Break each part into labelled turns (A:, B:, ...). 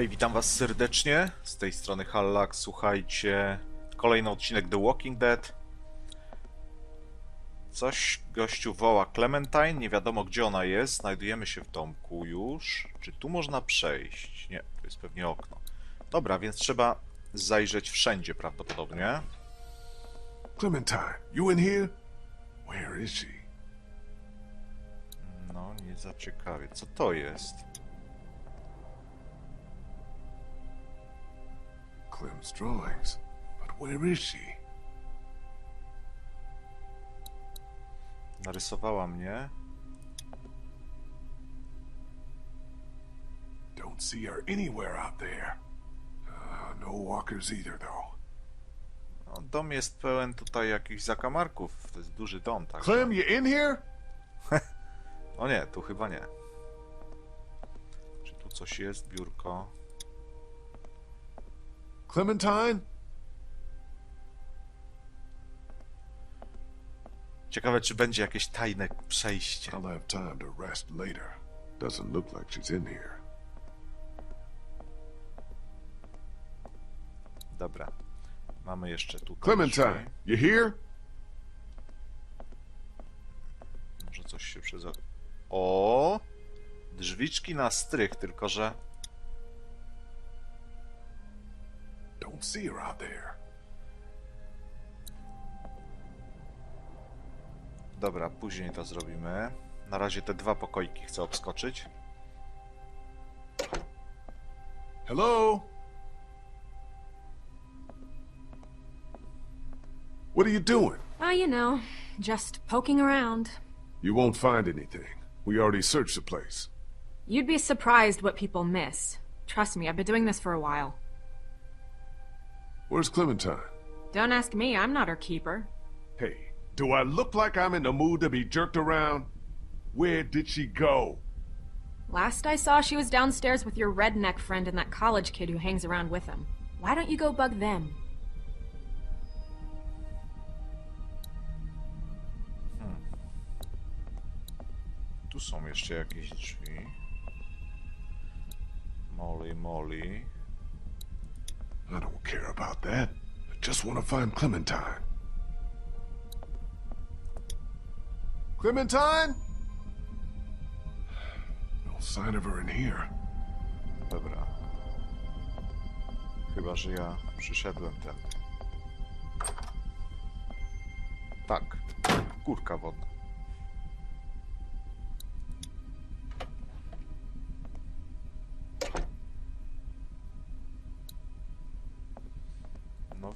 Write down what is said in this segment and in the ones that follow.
A: Hej, witam was serdecznie. Z tej strony Hallak. Słuchajcie, kolejny odcinek The Walking Dead. Coś gościu woła Clementine, nie wiadomo gdzie ona jest. Znajdujemy się w domku już. Czy tu można przejść? Nie, to jest pewnie okno. Dobra, więc trzeba zajrzeć wszędzie prawdopodobnie.
B: Clementine, you in here? Where is she?
A: No, nie za ciekawie. Co to jest?
B: Clem's drawings. But where is she?
A: Narysowała mnie.
B: Don't see her anywhere out there. Uh, no walkers either, though.
A: No, dom jest pełen tutaj jakichś zakamarków. To jest duży dom, tak?
B: Clem, you in here?
A: O nie, tu chyba nie. Czy tu coś jest? Biurko.
B: Clementine?
A: Ciekawe, czy będzie jakieś tajne przejście.
B: I'll have time to rest later. Doesn't look like she's in here.
A: Dobra. Mamy jeszcze tutaj.
B: Clementine, you here?
A: Może coś się przez. O! Drzwiczki na strych, tylko że.
B: Don't see her out there.
A: Dobra, później to zrobimy. Na razie te dwa pokoiki chcę obskoczyć.
B: Hello? What are you doing?
C: Oh, you know, just poking around.
B: You won't find anything. We already searched the place.
C: You'd be surprised what people miss. Trust me, I've been doing this for a while.
B: Where's Clementine?
C: Don't ask me, I'm not her keeper.
B: Hey, do I look like I'm in the mood to be jerked around? Where did she go?
C: Last I saw, she was downstairs with your redneck friend and that college kid who hangs around with him. Why don't you go bug them? Hmm.
A: Tu są jeszcze jakieś drzwi. Molly, Molly.
B: I don't care about that. I just want to find Clementine. Clementine? No sign of her in here.
A: Dobra. Chyba, że ja przyszedłem tędy. Tak. Górka wodna.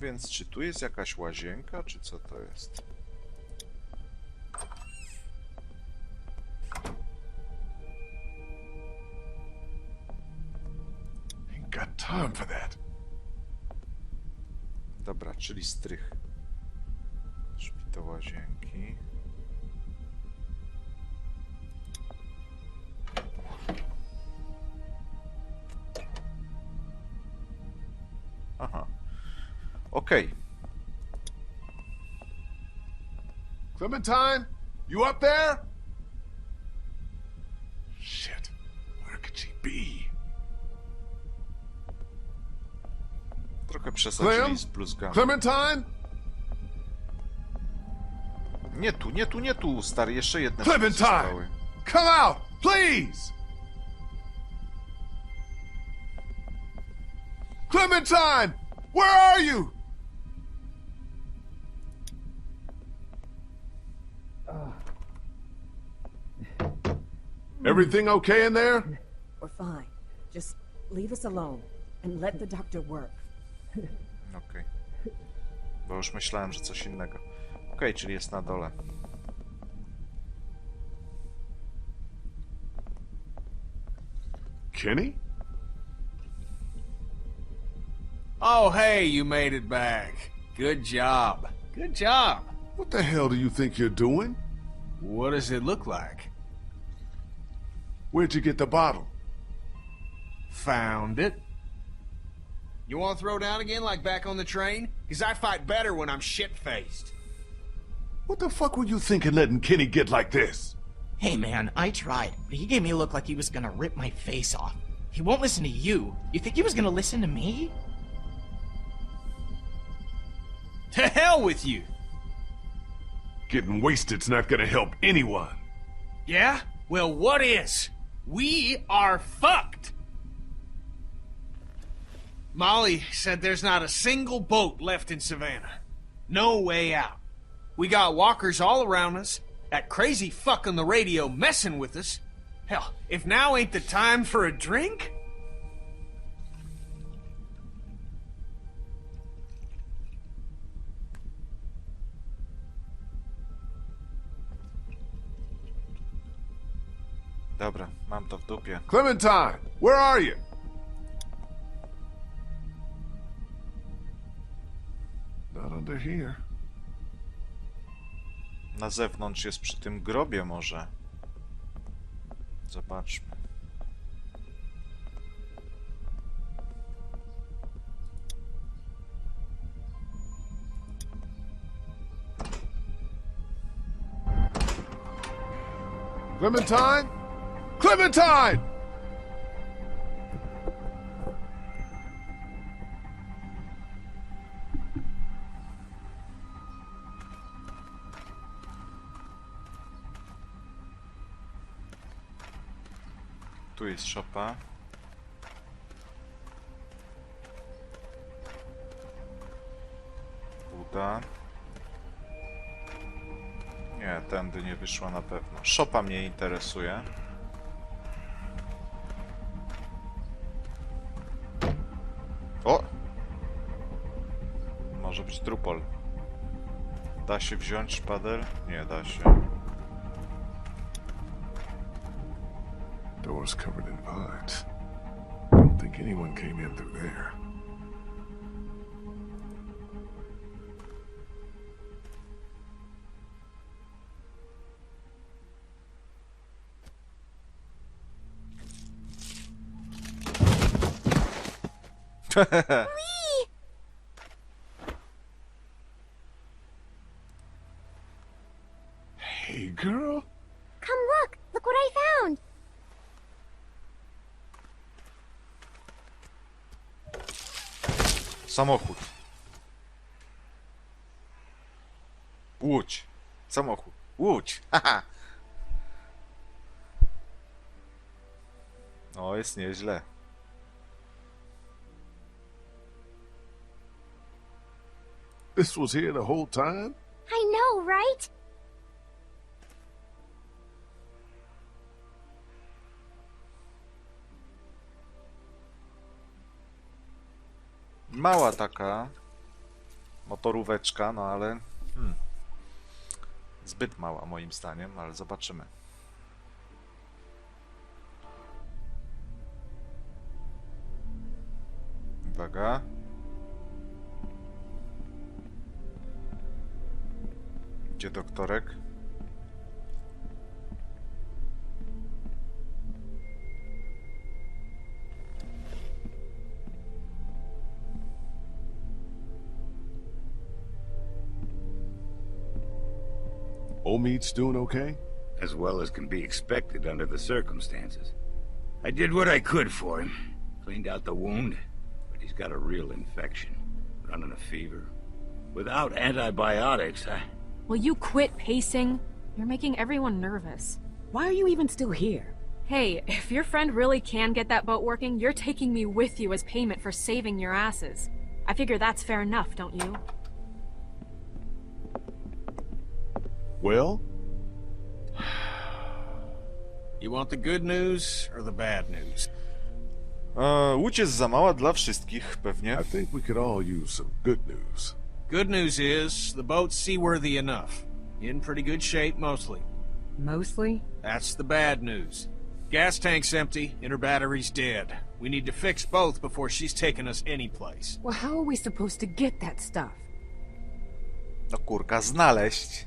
A: Więc, czy tu jest jakaś łazienka, czy co to jest?
B: Got time for that.
A: Dobra, czyli strych. Drzwi łazienki. Okej.
B: Clementine? You up there? Shit. Where could she be?
A: Trochę przesadzili z bluzgami.
B: Clementine?
A: Nie tu, nie tu, nie tu, stary. Jeszcze jedne
B: Clementine! Come out, please! Clementine! Where are you? Everything okay in there?
D: We're fine. Just leave us alone and let the doctor work.
A: Okej. Bo już myślałem, że coś innego. Okej, czyli jest na dole.
B: Kenny?
E: Oh, hey, you made it back. Good job. Good job.
B: What the hell do you think you're doing?
E: What does it look like?
B: Where'd you get the bottle?
E: Found it. You want to throw down again like back on the train? Because I fight better when I'm shit faced.
B: What the fuck were you thinking letting Kenny get like this?
F: Hey man, I tried, but he gave me a look like he was gonna rip my face off. He won't listen to you. You think he was gonna listen to me?
E: To hell with you!
B: Getting wasted's not gonna help anyone.
E: Yeah? Well, what is? We are fucked! Molly said there's not a single boat left in Savannah. No way out. We got walkers all around us, that crazy fuck on the radio messing with us. Hell, if now ain't the time for a drink?
A: Dobra, mam to w dupie.
B: Clementine, where are you? Not under here.
A: Na zewnątrz jest przy tym grobie może. Zobaczmy.
B: Clementine? Clementine!
A: Tu jest szopa. Buda. Nie, tędy nie wyszła na pewno. Szopa mnie interesuje. Da się wziąć szpadel? Nie da się.
B: Door's covered in vines. Don't think anyone came in through there. Hey, girl.
G: Come look! Look what I found!
A: Samochód. Łódź. Samochód. Łódź. Haha. O, jest nieźle.
B: This was here the whole time?
G: I know, right?
A: Mała taka motoróweczka, no ale hmm, zbyt mała moim zdaniem, ale zobaczymy. Uwaga. Gdzie doktorek?
B: Omid's doing okay?
H: As well as can be expected under the circumstances. I did what I could for him. Cleaned out the wound, but he's got a real infection. Running a fever. Without antibiotics, I...
C: Will you quit pacing? You're making everyone nervous.
D: Why are you even still here?
C: Hey, if your friend really can get that boat working, you're taking me with you as payment for saving your asses. I figure that's fair enough, don't you?
B: Well,
E: You want the good news or the bad news?
A: E, łódź jest za mała dla wszystkich, pewnie.
B: I think we could all use some good news.
E: Good news is, the boat's seaworthy enough. In pretty good shape, mostly.
D: Mostly?
E: That's the bad news. Gas tank's empty, and her battery's dead. We need to fix both before she's taking us anyplace.
D: Well, how are we supposed to get that stuff?
A: No kurka, znaleźć.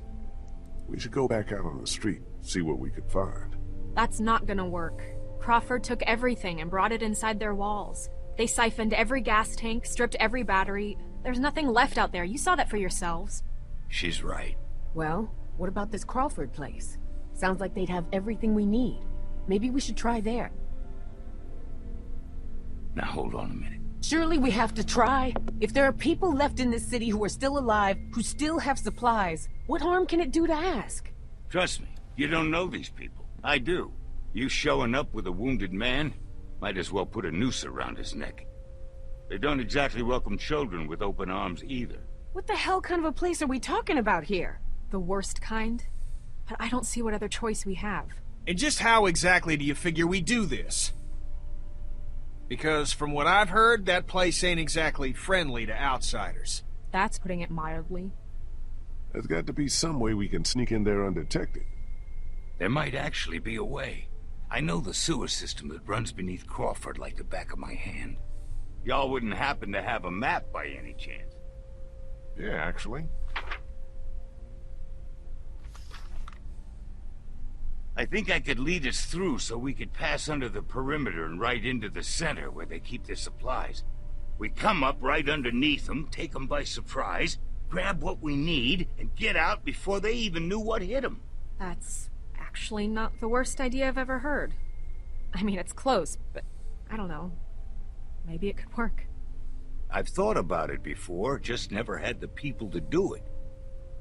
B: We should go back out on the street, see what we could find.
C: That's not gonna work. Crawford took everything and brought it inside their walls. They siphoned every gas tank, stripped every battery. There's nothing left out there. You saw that for yourselves.
H: She's right.
D: Well, what about this Crawford place? Sounds like they'd have everything we need. Maybe we should try there.
H: Now hold on a minute.
D: Surely we have to try. If there are people left in this city who are still alive, who still have supplies, what harm can it do to ask?
H: Trust me, you don't know these people. I do. You showing up with a wounded man, might as well put a noose around his neck. They don't exactly welcome children with open arms either.
D: What the hell kind of a place are we talking about here?
C: The worst kind? But I don't see what other choice we have.
E: And just how exactly do you figure we do this? Because from what I've heard, that place ain't exactly friendly to outsiders.
C: That's putting it mildly.
B: There's got to be some way we can sneak in there undetected.
H: There might actually be a way. I know the sewer system that runs beneath Crawford like the back of my hand. Y'all wouldn't happen to have a map by any chance.
B: Yeah, actually.
H: I think I could lead us through so we could pass under the perimeter and right into the center where they keep their supplies. We come up right underneath them, take them by surprise, grab what we need, and get out before they even knew what hit them.
C: That's actually not the worst idea I've ever heard. I mean, it's close, but I don't know. Maybe it could work.
H: I've thought about it before, just never had the people to do it.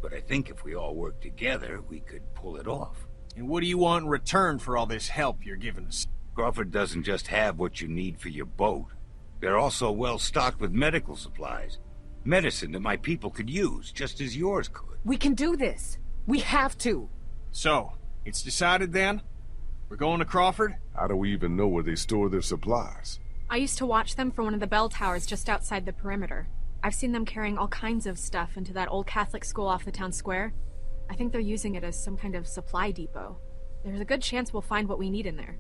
H: But I think if we all work together, we could pull it off.
E: And what do you want in return for all this help you're giving us?
H: Crawford doesn't just have what you need for your boat. They're also well stocked with medical supplies. Medicine that my people could use, just as yours could.
D: We can do this. We have to.
E: So, it's decided then? We're going to Crawford?
B: How do we even know where they store their supplies?
C: I used to watch them from one of the bell towers just outside the perimeter. I've seen them carrying all kinds of stuff into that old Catholic school off the town square. I think they're using it as some kind of supply depot. There's a good chance we'll find what we need in there.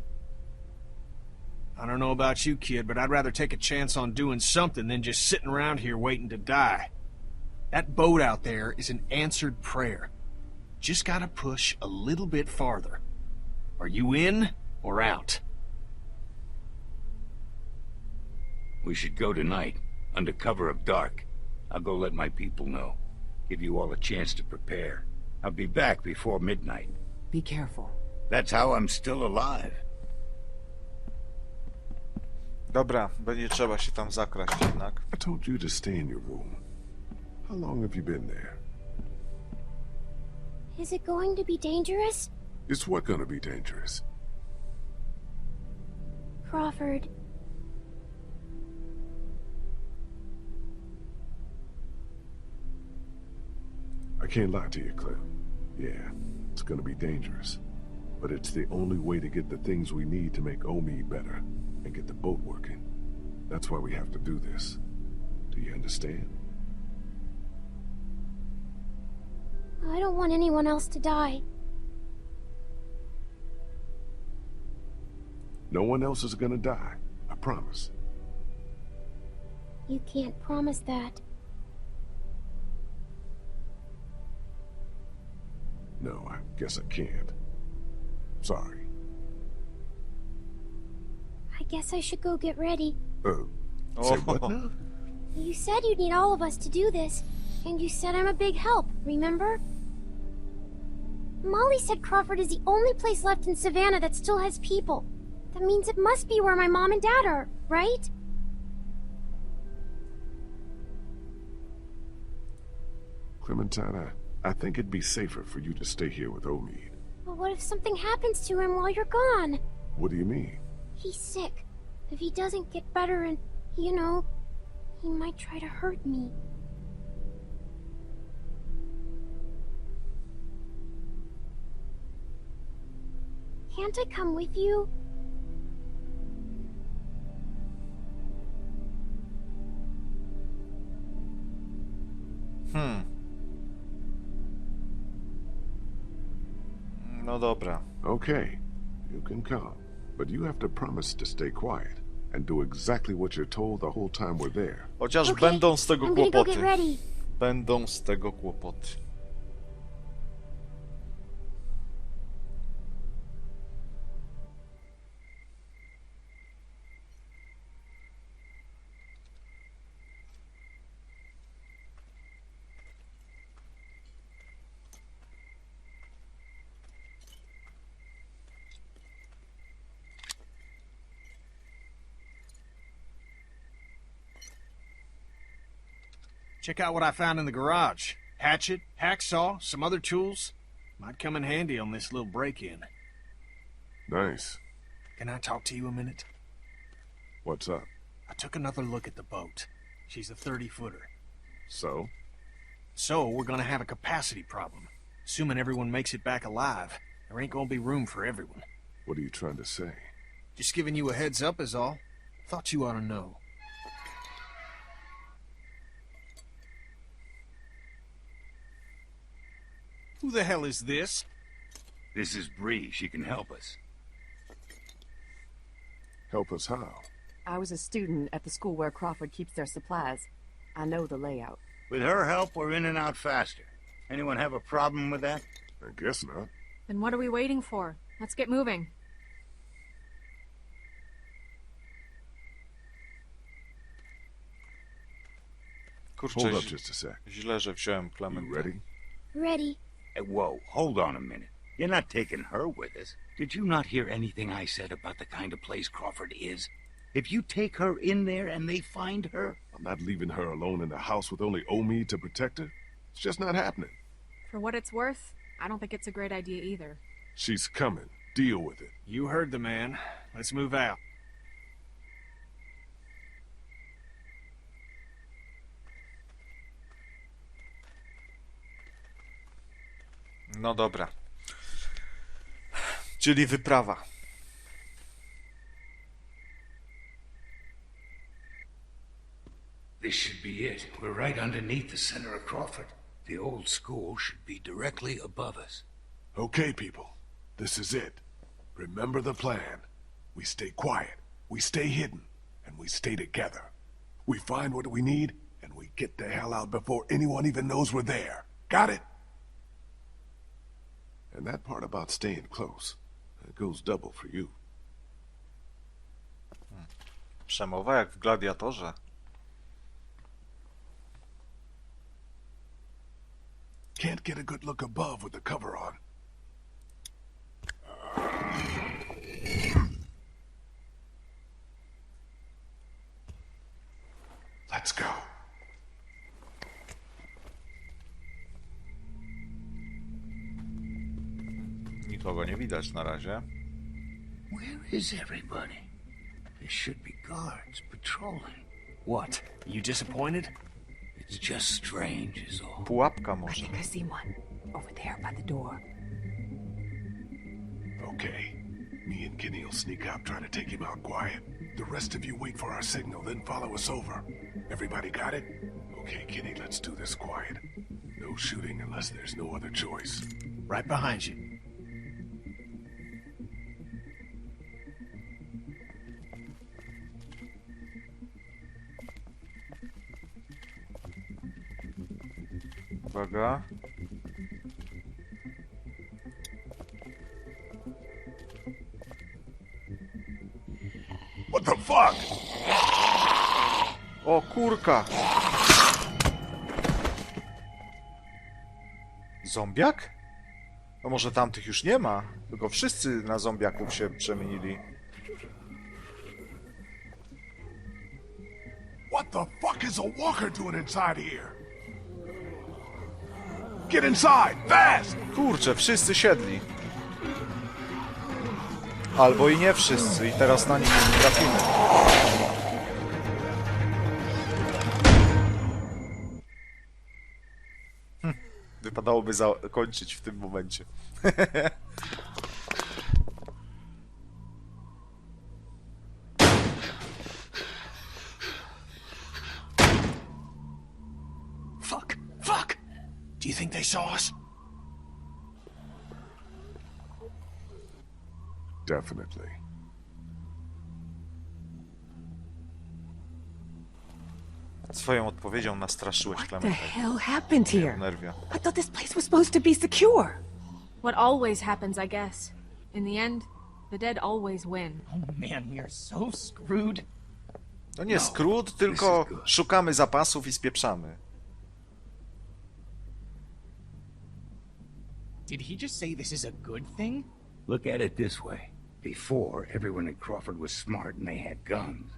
E: I don't know about you, kid, but I'd rather take a chance on doing something than just sitting around here waiting to die. That boat out there is an answered prayer. Just gotta push a little bit farther. Are you in or out?
H: We should go tonight, under cover of dark. I'll go let my people know. Give you all a chance to prepare. I'll be back before midnight.
D: Be careful.
H: That's how I'm still alive.
A: Dobra, będzie trzeba się tam zakraść jednak.
B: I told you to stay in your room. How long have you been there?
G: Is it going to be dangerous?
B: Is what gonna be dangerous?
G: Crawford.
B: I can't lie to you, Clem. Yeah, it's gonna be dangerous. But it's the only way to get the things we need to make Omi better That's why we have to do this. Do you understand?
G: I don't want anyone else to die.
B: No one else is gonna die. I promise.
G: You can't promise that.
B: No, I guess I can't. Sorry.
G: I guess I should go get ready.
B: Uh, say what
A: Oh.
B: now?
G: You said you'd need all of us to do this, and you said I'm a big help, remember? Molly said Crawford is the only place left in Savannah that still has people. That means it must be where my mom and dad are, right?
B: Clementine, I, I think it'd be safer for you to stay here with Omid.
G: But what if something happens to him while you're gone?
B: What do you mean?
G: He's sick. If he doesn't get better and, you know, he might try to hurt me. Can't I come with you?
A: Hmm. No dobra.
B: Okay, you can come. But you have to promise to stay quiet and do exactly what you're told the whole time we're there.
A: Chociaż
G: Okay,
A: będą z tego
G: I'm gonna go get
A: kłopoty.
G: ready.
A: Będą z tego kłopoty.
E: Check out what I found in the garage. Hatchet, hacksaw, some other tools. Might come in handy on this little break-in.
B: Nice.
E: Can I talk to you a minute?
B: What's up?
E: I took another look at the boat. She's a 30-footer.
B: So?
E: So, we're gonna have a capacity problem. Assuming everyone makes it back alive, there ain't gonna be room for everyone.
B: What are you trying to say?
E: Just giving you a heads up is all. Thought you ought to know. Who the hell is this?
H: This is Bree. She can help us.
B: Help us how?
I: I was a student at the school where Crawford keeps their supplies. I know the layout.
H: With her help, we're in and out faster. Anyone have a problem with that?
B: I guess not.
C: Then what are we waiting for? Let's get moving.
A: Kurczę,
B: Hold up just a sec.
A: źle, że wziąłem
B: You
A: Clementine.
B: ready?
G: Ready.
H: Hey, whoa, hold on a minute. You're not taking her with us. Did you not hear anything I said about the kind of place Crawford is? If you take her in there and they find her,
B: I'm not leaving her alone in the house with only Omi to protect her. It's just not happening.
C: For what it's worth, I don't think it's a great idea either.
B: She's coming. Deal with it.
E: You heard the man. Let's move out.
A: No dobra. Czyli wyprawa.
H: this should be it. We're right underneath the center of Crawford. The old school should be directly above us.
B: Okay, people. This is it. Remember the plan. We stay quiet, we stay hidden, and we stay together. We find what we need, and we get the hell out before anyone even knows we're there. Got it? And that part about staying close, that goes double for you.
A: Przemowa jak w Gladiatorze.
B: Can't get a good look above with the cover on. Let's go.
A: Nikogo nie widać na razie.
H: Where is everybody? There should be guards patrolling.
E: What? You disappointed?
H: It's just strange, is all.
A: Pułapka
I: I think I see one. Over there by the door.
B: Okay. Me and Kenny will sneak out, try to take him out quiet. The rest of you wait for our signal, then follow us over. Everybody got it? Okay, Kenny, let's do this quiet. No shooting unless there's no other choice.
E: Right behind you.
A: Uwaga.
B: What the fuck?
A: O, kurka! Zombiak? No może tamtych już nie ma, tylko wszyscy na zombiaków się przemienili.
B: What the fuck is a walker doing inside here? Get inside, fast!
A: Kurczę, wszyscy siedli. Albo i nie wszyscy, i teraz na nich trafimy. Hm, Wypadałoby zakończyć w tym momencie.
E: Us?
B: Definitely.
A: Swoją odpowiedzią nastraszyłeś
D: What the hell happened here?
A: Nerwia.
D: I thought this place was supposed to be secure.
C: What always happens, I guess. In the end, the dead always win.
F: Oh man, we are so screwed.
A: No nie skrót, tylko szukamy zapasów i spieprzamy.
F: Did he just say this is a good thing?
H: Look at it this way. Before, everyone at Crawford was smart and they had guns.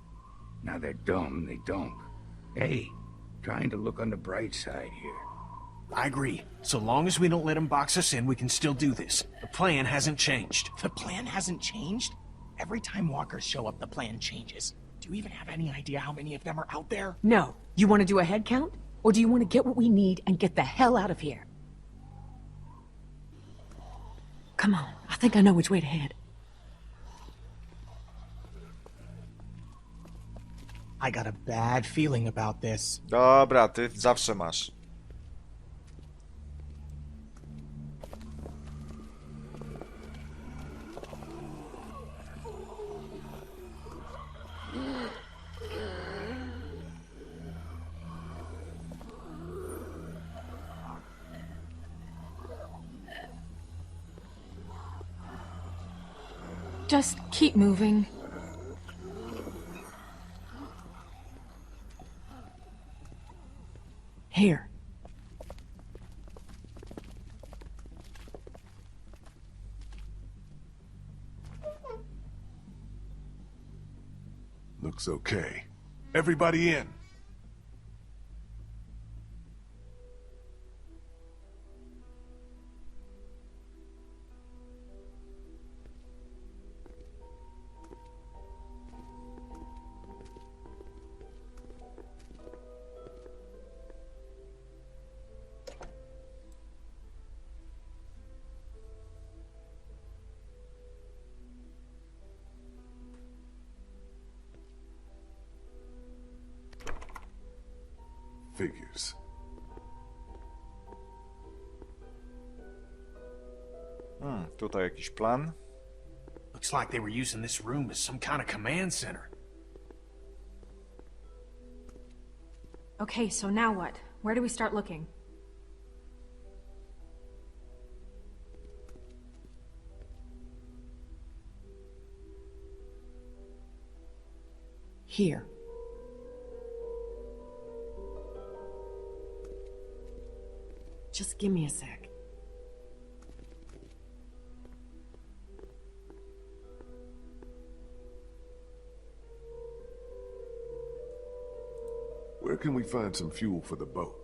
H: Now they're dumb, and they don't. Hey, trying to look on the bright side here.
E: I agree. So long as we don't let them box us in, we can still do this. The plan hasn't changed.
F: The plan hasn't changed? Every time walkers show up, the plan changes. Do you even have any idea how many of them are out there?
D: No. You want to do a head count? Or do you want to get what we need and get the hell out of here? Come on. I think I know which way to head.
F: I got a bad feeling about this.
A: Dobra, ty zawsze masz.
C: Just keep moving.
D: Here.
B: Looks okay. Everybody in. Figures.
A: Hmm, tutaj jakiś plan.
E: Looks like they were using this room as some kind of command center.
C: Okay, so now what? Where do we start looking?
D: Here. Just give me a sec.
B: Where can we find some fuel for the boat?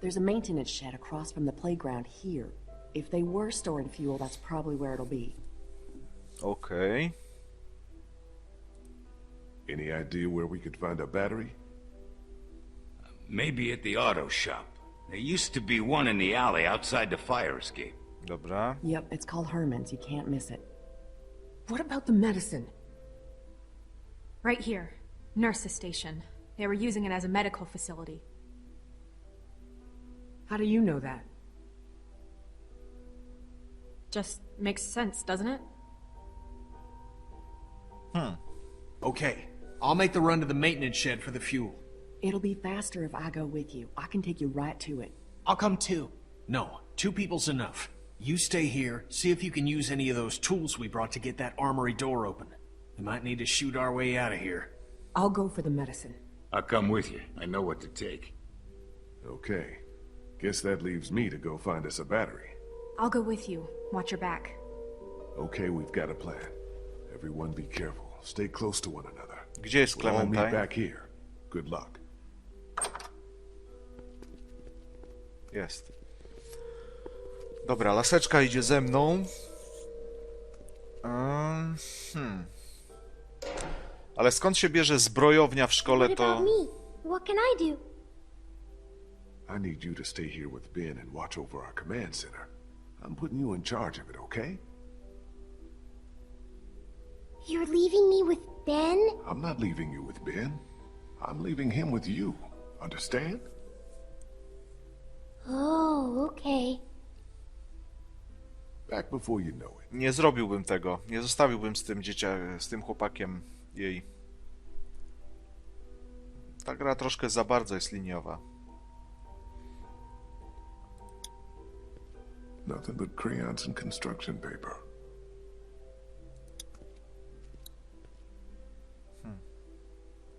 I: There's a maintenance shed across from the playground here. If they were storing fuel, that's probably where it'll be.
A: Okay.
B: Any idea where we could find a battery?
H: Maybe at the auto shop. There used to be one in the alley outside the fire escape.
A: Dobra.
I: Yep, it's called Herman's. You can't miss it.
D: What about the medicine?
C: Right here. Nurse's station. They were using it as a medical facility.
D: How do you know that?
C: Just makes sense, doesn't it? Hmm.
E: Okay, I'll make the run to the maintenance shed for the fuel.
I: It'll be faster if I go with you. I can take you right to it.
F: I'll come too.
E: No, two people's enough. You stay here, see if you can use any of those tools we brought to get that armory door open. We might need to shoot our way out of here.
D: I'll go for the medicine.
H: I'll come with you. I know what to take.
B: Okay. Guess that leaves me to go find us a battery.
C: I'll go with you. Watch your back.
B: Okay, we've got a plan. Everyone be careful. Stay close to one another.
A: Gdzie jest
B: We'll all meet back here. Good luck.
A: Jest. Dobra, laseczka idzie ze mną. Ym, Hmm. Ale skąd się bierze zbrojownia w szkole, to...
G: about me? What can I do?
B: I need you to stay here with Ben and watch over our command center. I'm putting you in charge of it, okay?
G: You're leaving me with Ben?
B: I'm not leaving you with Ben. I'm leaving him with you. Understand?
G: Oh, okay.
B: Back before you know it.
A: Nie zrobiłbym tego. Nie zostawiłbym z tym dziecia... z tym chłopakiem jej. Ta gra troszkę za bardzo jest liniowa.
B: Nothing but crayons and construction paper.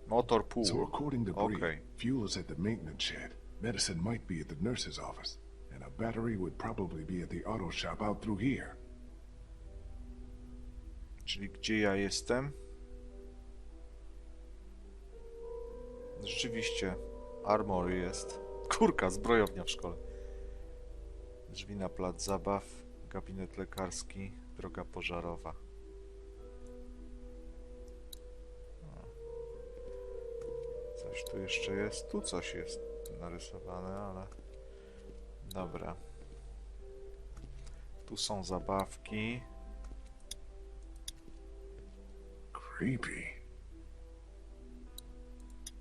A: Motor pół.
B: So according to Bree,
A: Okay.
B: fuel is at the maintenance shed. Medicine might be at the nurse's office. And a battery would probably be at the auto shop out through here.
A: Czyli gdzie ja jestem? rzeczywiście. Armory jest. Kurka, zbrojownia w szkole. Drzwi na plac zabaw, gabinet lekarski, droga pożarowa. Coś tu jeszcze jest. Tu coś jest narysowane, ale... Dobra. Tu są zabawki.
B: Creepy.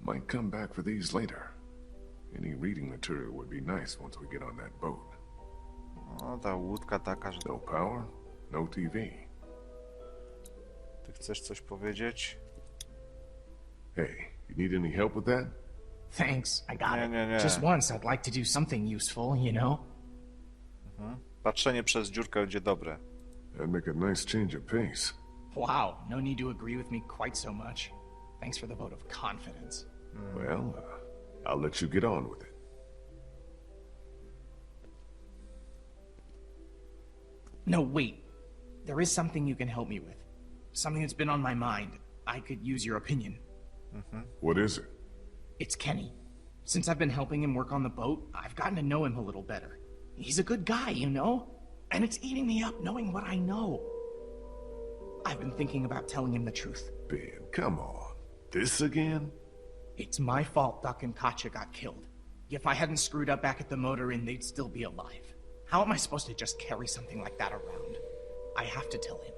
B: Might come back for these later. Any reading material would be nice once we get on that boat.
A: No, ta łódka taka, że...
B: No power, no TV.
A: Ty chcesz coś powiedzieć?
B: Hey, you need any help with that?
F: Thanks, I got
A: Nie,
F: it.
A: nie, nie.
F: Just once, I'd like to do something useful, you know?
A: Patrzenie przez dziurkę będzie dobre.
B: That'd make a nice change of pace.
F: Wow, no need to agree with me quite so much. Thanks for the vote of confidence.
B: Well, uh, I'll let you get on with it.
F: No, wait. There is something you can help me with. Something that's been on my mind. I could use your opinion.
B: What is it?
F: It's Kenny. Since I've been helping him work on the boat, I've gotten to know him a little better. He's a good guy, you know? And it's eating me up knowing what I know. I've been thinking about telling him the truth.
B: Ben, come on. This again?
F: It's my fault Duck and Katya got killed. If I hadn't screwed up back at the motor inn, they'd still be alive. How am I supposed to just carry something like that around? I have to tell him.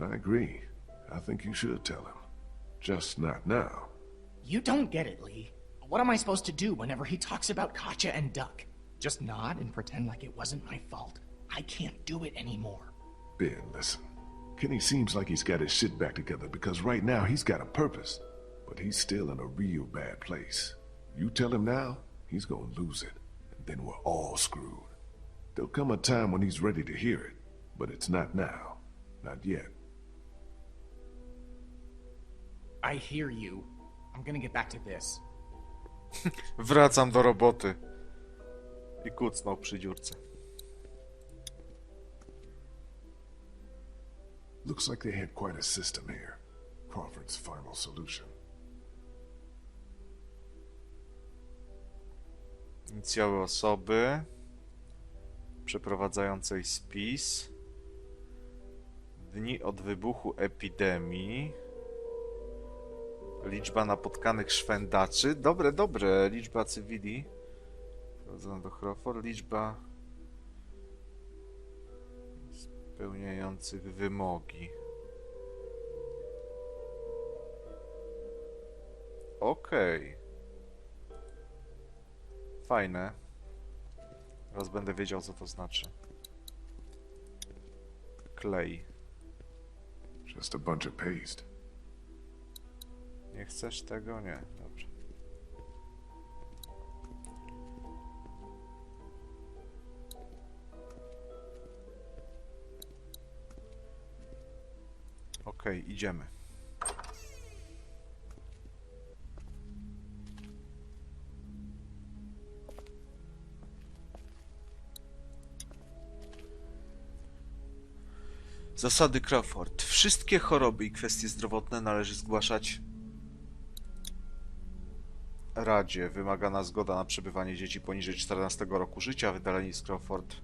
B: I agree. I think you should tell him. Just not now.
F: You don't get it, Lee. What am I supposed to do whenever he talks about Katya and Duck? Just nod and pretend like it wasn't my fault. I can't do it anymore.
B: Ben, listen. Kenny seems like he's got his shit back together because right now he's got a purpose. But he's still in a real bad place. You tell him now, he's gonna lose it. And then we're all screwed. There'll come a time when he's ready to hear it. But it's not now. Not yet.
F: I hear you. I'm gonna get back to this.
A: Wracam do roboty. I kucnął przy dziurce.
B: Looks like they had quite a system here. Crawford's final solution.
A: Inicjały osoby przeprowadzającej spis. Dni od wybuchu epidemii. Liczba napotkanych szwendaczy. Dobre, dobre. Liczba cywili. Wprowadzona do Crawford. Liczba spełniających wymogi. Okej. Fajne. Teraz będę wiedział, co to znaczy. Klej.
B: Just a bunch of paste.
A: Nie chcesz tego? Nie. Dobrze. Okej, idziemy. Zasady Crawford. Wszystkie choroby i kwestie zdrowotne należy zgłaszać Radzie. Wymagana zgoda na przebywanie dzieci poniżej 14 roku życia. Wydaleni z Crawford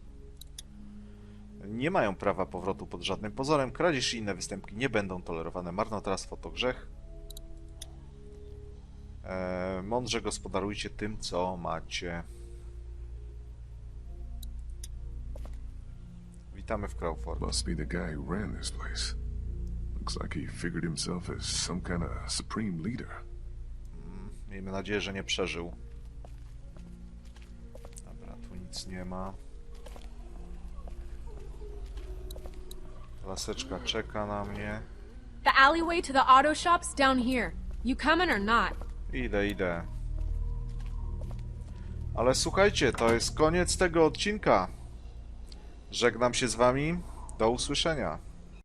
A: nie mają prawa powrotu pod żadnym pozorem. Kradzież i inne występki nie będą tolerowane. Marnotrawstwo to grzech. Eee, mądrze gospodarujcie tym, co macie. Witamy w Crawford.
B: Must be the guy who ran this place. Looks like he figured himself as some kind of supreme leader.
A: Miejmy nadzieję, że nie przeżył. Dobra, tu nic nie ma. Laseczka czeka na mnie.
C: The alleyway to the auto shop's down here. You coming or not?
A: Idę, idę. Ale słuchajcie, to jest koniec tego odcinka. Żegnam się z wami. Do usłyszenia.